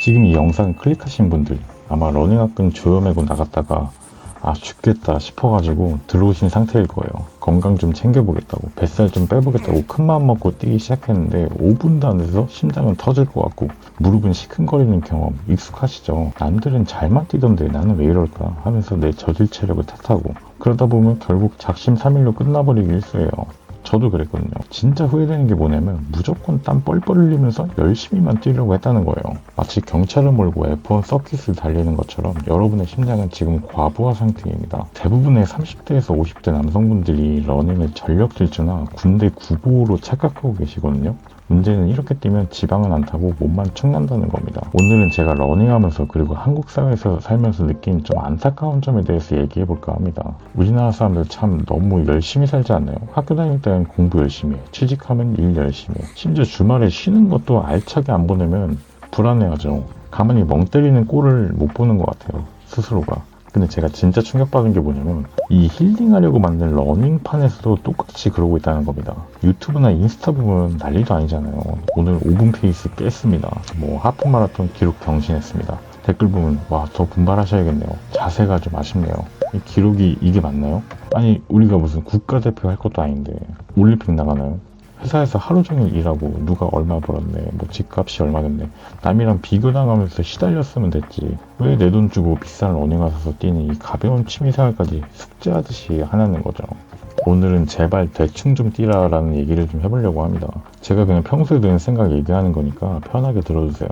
지금 이 영상 클릭하신 분들 아마 러닝학금 조여매고 나갔다가 아 죽겠다 싶어가지고 들어오신 상태일 거예요. 건강 좀 챙겨보겠다고 뱃살 좀 빼보겠다고 큰 마음 먹고 뛰기 시작했는데 5분도 안 돼서 심장은 터질 것 같고 무릎은 시큰거리는 경험 익숙하시죠? 남들은 잘만 뛰던데 나는 왜 이럴까 하면서 내 저질 체력을 탓하고 그러다 보면 결국 작심 삼일로 끝나버리기 일쑤예요. 저도 그랬거든요. 진짜 후회되는 게 뭐냐면 무조건 땀 뻘뻘 흘리면서 열심히만 뛰려고 했다는 거예요. 마치 경찰을 몰고 F1 서킷을 달리는 것처럼 여러분의 심장은 지금 과부하 상태입니다. 대부분의 30대에서 50대 남성분들이 러닝을 전력 질주나 군대 구보로 착각하고 계시거든요. 문제는 이렇게 뛰면 지방은 안 타고 몸만 축 난다는 겁니다. 오늘은 제가 러닝하면서 그리고 한국 사회에서 살면서 느낀 좀 안타까운 점에 대해서 얘기해 볼까 합니다. 우리나라 사람들 참 너무 열심히 살지 않나요? 학교 다닐 때는 공부 열심히 해. 취직하면 일 열심히 해. 심지어 주말에 쉬는 것도 알차게 안 보내면 불안해하죠. 가만히 멍 때리는 꼴을 못 보는 것 같아요. 스스로가. 근데 제가 진짜 충격받은 게 뭐냐면 이 힐링하려고 만든 러닝판에서도 똑같이 그러고 있다는 겁니다. 유튜브나 인스타 보면 난리도 아니잖아요. 오늘 5분 페이스 깼습니다. 뭐 하프 마라톤 기록 경신했습니다. 댓글 보면 와 더 분발하셔야겠네요. 자세가 좀 아쉽네요. 이 기록이 이게 맞나요? 아니 우리가 무슨 국가대표 할 것도 아닌데 올림픽 나가나요? 회사에서 하루 종일 일하고 누가 얼마 벌었네, 뭐 집값이 얼마 됐네. 남이랑 비교당하면서 시달렸으면 됐지. 왜 내 돈 주고 비싼 러닝화 사서 뛰는 이 가벼운 취미생활까지 숙제하듯이 하냐는 거죠. 오늘은 제발 대충 좀 뛰라라는 얘기를 좀 해보려고 합니다. 제가 그냥 평소에 드는 생각 얘기하는 거니까 편하게 들어주세요.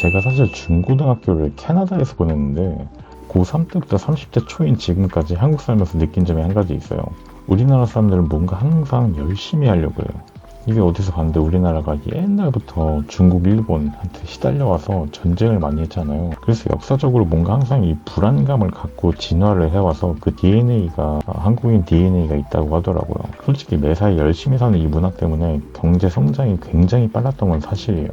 제가 사실 중고등학교를 캐나다에서 보냈는데 고3 때부터 30대 초인 지금까지 한국 살면서 느낀 점이 한 가지 있어요. 우리나라 사람들은 뭔가 항상 열심히 하려고 해요. 이게 어디서 봤는데 우리나라가 옛날부터 중국, 일본한테 시달려와서 전쟁을 많이 했잖아요. 그래서 역사적으로 뭔가 항상 이 불안감을 갖고 진화를 해와서 그 DNA가, 한국인 DNA가 있다고 하더라고요. 솔직히 매사에 열심히 사는 이 문화 때문에 경제 성장이 굉장히 빨랐던 건 사실이에요.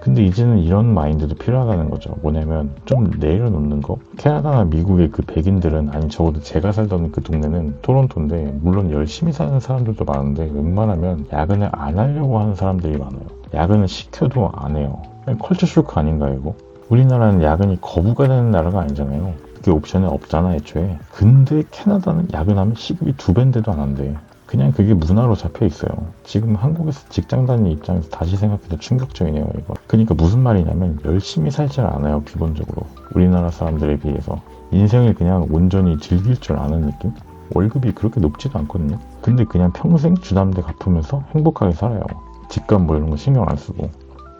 근데 이제는 이런 마인드도 필요하다는 거죠. 뭐냐면 좀 내려놓는 거. 캐나다나 미국의 그 백인들은 아니 적어도 제가 살던 그 동네는 토론토인데 물론 열심히 사는 사람들도 많은데 웬만하면 야근을 안 하려고 하는 사람들이 많아요. 야근을 시켜도 안 해요. 컬처 쇼크 아닌가요 이거? 우리나라는 야근이 거부가 되는 나라가 아니잖아요. 그게 옵션에 없잖아 애초에. 근데 캐나다는 야근하면 시급이 두 배인데도 안 한대. 그냥 그게 문화로 잡혀 있어요. 지금 한국에서 직장 다니는 입장에서 다시 생각해도 충격적이네요, 이거. 그러니까 무슨 말이냐면 열심히 살질 않아요, 기본적으로. 우리나라 사람들에 비해서. 인생을 그냥 온전히 즐길 줄 아는 느낌? 월급이 그렇게 높지도 않거든요. 근데 그냥 평생 주담대 갚으면서 행복하게 살아요. 집값 뭐 이런 거 신경 안 쓰고.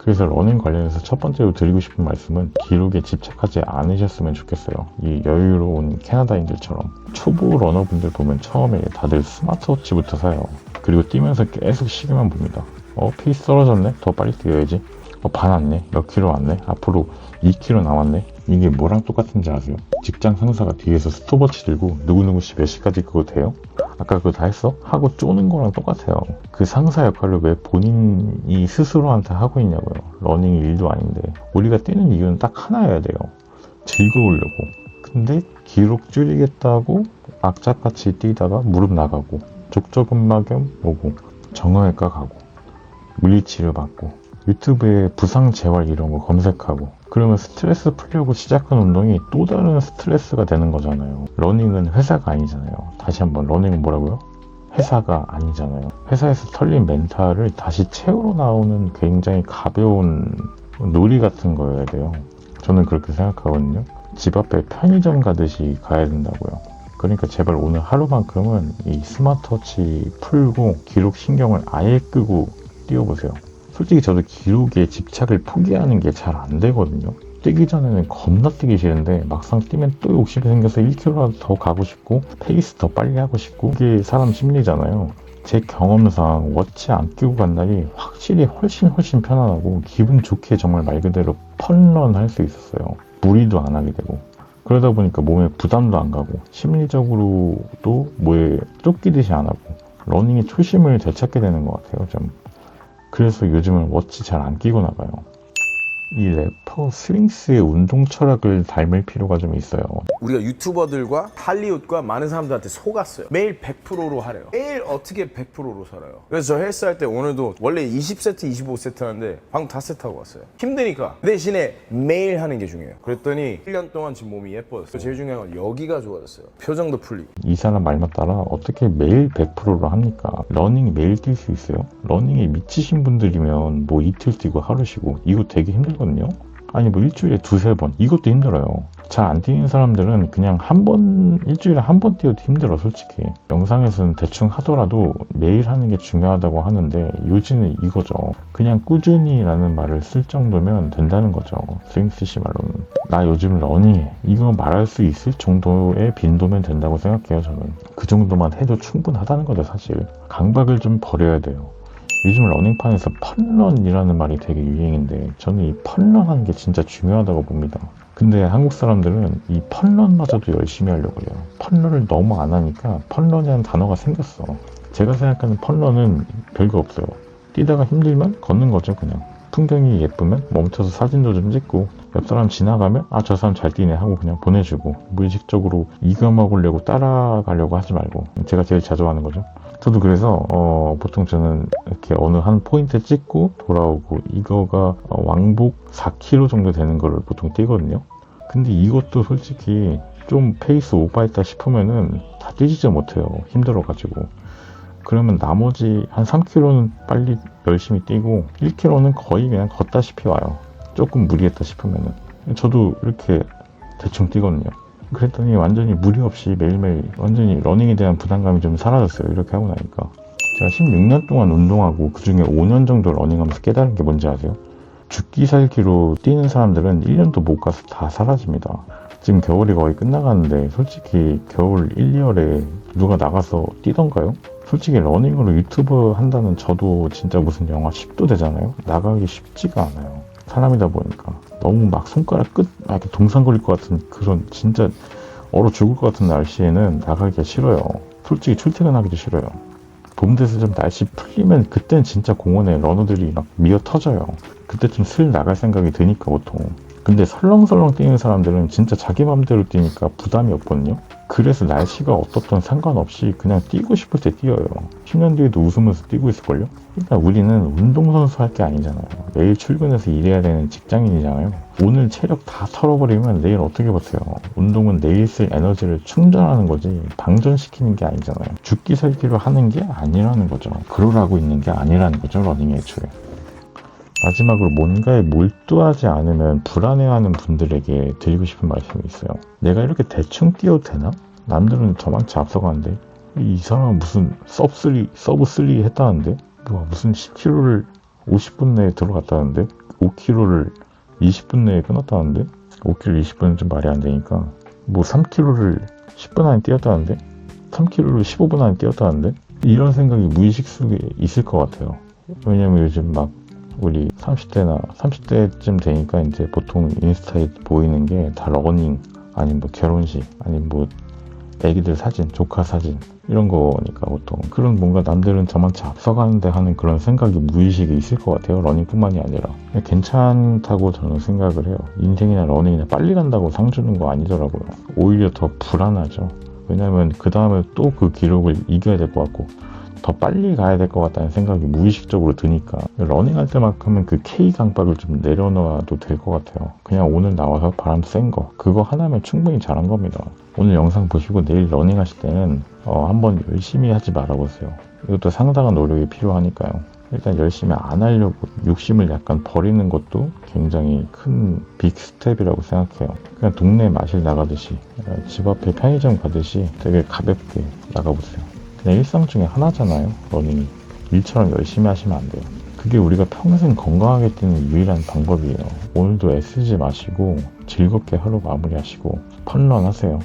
그래서 러닝 관련해서 첫 번째로 드리고 싶은 말씀은 기록에 집착하지 않으셨으면 좋겠어요. 이 여유로운 캐나다인들처럼 초보 러너분들 보면 처음에 다들 스마트워치부터 사요. 그리고 뛰면서 계속 시계만 봅니다. 어 페이스 떨어졌네? 더 빨리 뛰어야지. 어, 반 왔네? 몇 킬로 왔네? 앞으로 2킬로 남았네? 이게 뭐랑 똑같은지 아세요? 직장 상사가 뒤에서 스톱워치 들고 누구누구 씨 몇 시까지 그거 돼요? 아까 그거 다 했어? 하고 쪼는 거랑 똑같아요. 그 상사 역할을 왜 본인이 스스로한테 하고 있냐고요. 러닝 일도 아닌데. 우리가 뛰는 이유는 딱 하나여야 돼요. 즐거우려고. 근데 기록 줄이겠다고 악착같이 뛰다가 무릎 나가고 족저근막염 오고 정형외과 가고 물리치료 받고 유튜브에 부상 재활 이런 거 검색하고 그러면 스트레스 풀려고 시작한 운동이 또 다른 스트레스가 되는 거잖아요. 러닝은 회사가 아니잖아요. 다시 한번 러닝은 뭐라고요? 회사가 아니잖아요. 회사에서 털린 멘탈을 다시 채우러 나오는 굉장히 가벼운 놀이 같은 거여야 돼요. 저는 그렇게 생각하거든요. 집 앞에 편의점 가듯이 가야 된다고요. 그러니까 제발 오늘 하루만큼은 이 스마트워치 풀고 기록 신경을 아예 끄고 뛰어보세요. 솔직히 저도 기록에 집착을 포기하는 게 잘 안 되거든요. 뛰기 전에는 겁나 뛰기 싫은데 막상 뛰면 또 욕심이 생겨서 1km라도 더 가고 싶고 페이스 더 빨리 하고 싶고 그게 사람 심리잖아요. 제 경험상 워치 안 끼고 간 날이 확실히 훨씬 훨씬 편안하고 기분 좋게 정말 말 그대로 펀런 할 수 있었어요. 무리도 안 하게 되고 그러다 보니까 몸에 부담도 안 가고 심리적으로도 뭐에 쫓기듯이 안 하고 러닝의 초심을 되찾게 되는 것 같아요. 좀 그래서 요즘은 워치 잘 안 끼고 나가요. 이 래퍼 스윙스의 운동 철학을 닮을 필요가 좀 있어요. 우리가 유튜버들과 할리우드과 많은 사람들한테 속았어요. 매일 100%로 하래요. 매일 어떻게 100%로 살아요. 그래서 저 헬스 할 때 오늘도 원래 20세트, 25세트 하는데 방금 5세트 하고 왔어요. 힘드니까. 그 대신에 매일 하는 게 중요해요. 그랬더니 1년 동안 지금 몸이 예뻐졌어요. 제일 중요한 건 여기가 좋아졌어요. 표정도 풀리고. 이 사람 말만 따라 어떻게 매일 100%로 합니까? 러닝 매일 뛸 수 있어요? 러닝에 미치신 분들이면 뭐 이틀 뛰고 하루 쉬고 이거 되게 힘들거 든요? 아니 뭐 일주일에 두세 번 이것도 힘들어요. 잘 안 뛰는 사람들은 그냥 한 번 일주일에 한 번 뛰어도 힘들어 솔직히. 영상에서는 대충 하더라도 매일 하는 게 중요하다고 하는데 요지는 이거죠. 그냥 꾸준히라는 말을 쓸 정도면 된다는 거죠. 스윙스 씨 말로는. 나 요즘 러닝해. 이거 말할 수 있을 정도의 빈도면 된다고 생각해요 저는. 그 정도만 해도 충분하다는 거죠 사실. 강박을 좀 버려야 돼요. 요즘 러닝판에서 펀런이라는 말이 되게 유행인데 저는 이 펀런하는 게 진짜 중요하다고 봅니다. 근데 한국 사람들은 이 펀런마저도 열심히 하려고 해요. 펀런을 너무 안 하니까 펀런이라는 단어가 생겼어. 제가 생각하는 펀런은 별거 없어요. 뛰다가 힘들면 걷는 거죠 그냥. 풍경이 예쁘면 멈춰서 사진도 좀 찍고 옆 사람 지나가면 아 저 사람 잘 뛰네 하고 그냥 보내주고 무의식적으로 이거 먹으려고 따라가려고 하지 말고 제가 제일 자주 하는 거죠. 저도 그래서 어, 보통 저는 이렇게 어느 한 포인트 찍고 돌아오고 이거가 어, 왕복 4km 정도 되는 거를 보통 뛰거든요. 근데 이것도 솔직히 좀 페이스 오버했다 싶으면은 다 뛰지도 못해요. 힘들어가지고. 그러면 나머지 한 3km는 빨리 열심히 뛰고 1km는 거의 그냥 걷다시피 와요. 조금 무리했다 싶으면은. 저도 이렇게 대충 뛰거든요. 그랬더니 완전히 무리 없이 매일매일 완전히 러닝에 대한 부담감이 좀 사라졌어요. 이렇게 하고 나니까. 제가 16년 동안 운동하고 그 중에 5년 정도 러닝하면서 깨달은 게 뭔지 아세요? 죽기 살기로 뛰는 사람들은 1년도 못 가서 다 사라집니다. 지금 겨울이 거의 끝나가는데 솔직히 겨울 1, 2월에 누가 나가서 뛰던가요? 솔직히 러닝으로 유튜브 한다는 저도 진짜 무슨 영하 10도 되잖아요. 나가기 쉽지가 않아요. 사람이다 보니까 너무 막 손가락 끝막 이렇게 동상 걸릴 것 같은 그런 진짜 얼어 죽을 것 같은 날씨에는 나가기가 싫어요. 솔직히 출퇴근하기도 싫어요. 봄 돼서 좀 날씨 풀리면 그땐 진짜 공원에 러너들이 막 미어 터져요. 그때쯤 슬 나갈 생각이 드니까 보통. 근데 설렁설렁 뛰는 사람들은 진짜 자기 맘대로 뛰니까 부담이 없거든요. 그래서 날씨가 어떻든 상관없이 그냥 뛰고 싶을 때 뛰어요. 10년 뒤에도 웃으면서 뛰고 있을걸요? 일단 우리는 운동선수 할 게 아니잖아요. 매일 출근해서 일해야 되는 직장인이잖아요. 오늘 체력 다 털어버리면 내일 어떻게 버텨요? 운동은 내일 쓸 에너지를 충전하는 거지 방전시키는 게 아니잖아요. 죽기 살기로 하는 게 아니라는 거죠. 그러라고 있는 게 아니라는 거죠. 러닝 애초에. 마지막으로 뭔가에 몰두하지 않으면 불안해하는 분들에게 드리고 싶은 말씀이 있어요. 내가 이렇게 대충 뛰어도 되나? 남들은 저만치 앞서가는데 이 사람은 무슨 서브3, 서브3 했다는데 뭐 무슨 10km를 50분 내에 들어갔다는데 5km를 20분 내에 끊었다는데 5km 20분은 좀 말이 안 되니까 뭐 3km를 10분 안에 뛰었다는데 3km를 15분 안에 뛰었다는데 이런 생각이 무의식 속에 있을 것 같아요. 왜냐면 요즘 막 우리 30대나 30대쯤 되니까 이제 보통 인스타에 보이는 게 다 러닝 아니면 뭐 결혼식 아니면 뭐 애기들 사진 조카 사진 이런 거니까 보통. 그런 뭔가 남들은 저만치 앞서가는데 하는 그런 생각이 무의식에 있을 것 같아요. 러닝뿐만이 아니라. 괜찮다고 저는 생각을 해요. 인생이나 러닝이나 빨리 간다고 상 주는 거 아니더라고요. 오히려 더 불안하죠. 왜냐면 그 다음에 또 그 기록을 이겨야 될 것 같고 더 빨리 가야 될 것 같다는 생각이 무의식적으로 드니까 러닝할 때만큼은 그 K 강박을 좀 내려놔도 될 것 같아요. 그냥 오늘 나와서 바람 센 거 그거 하나면 충분히 잘한 겁니다. 오늘 영상 보시고 내일 러닝 하실 때는 어, 한번 열심히 하지 말아보세요. 이것도 상당한 노력이 필요하니까요. 일단 열심히 안 하려고 욕심을 약간 버리는 것도 굉장히 큰 빅 스텝이라고 생각해요. 그냥 동네 마실 나가듯이 어, 집 앞에 편의점 가듯이 되게 가볍게 나가보세요. 그냥 일상 중에 하나잖아요. 러닝이. 일처럼 열심히 하시면 안 돼요. 그게 우리가 평생 건강하게 뛰는 유일한 방법이에요. 오늘도 애쓰지 마시고 즐겁게 하루 마무리하시고 펀런 하세요.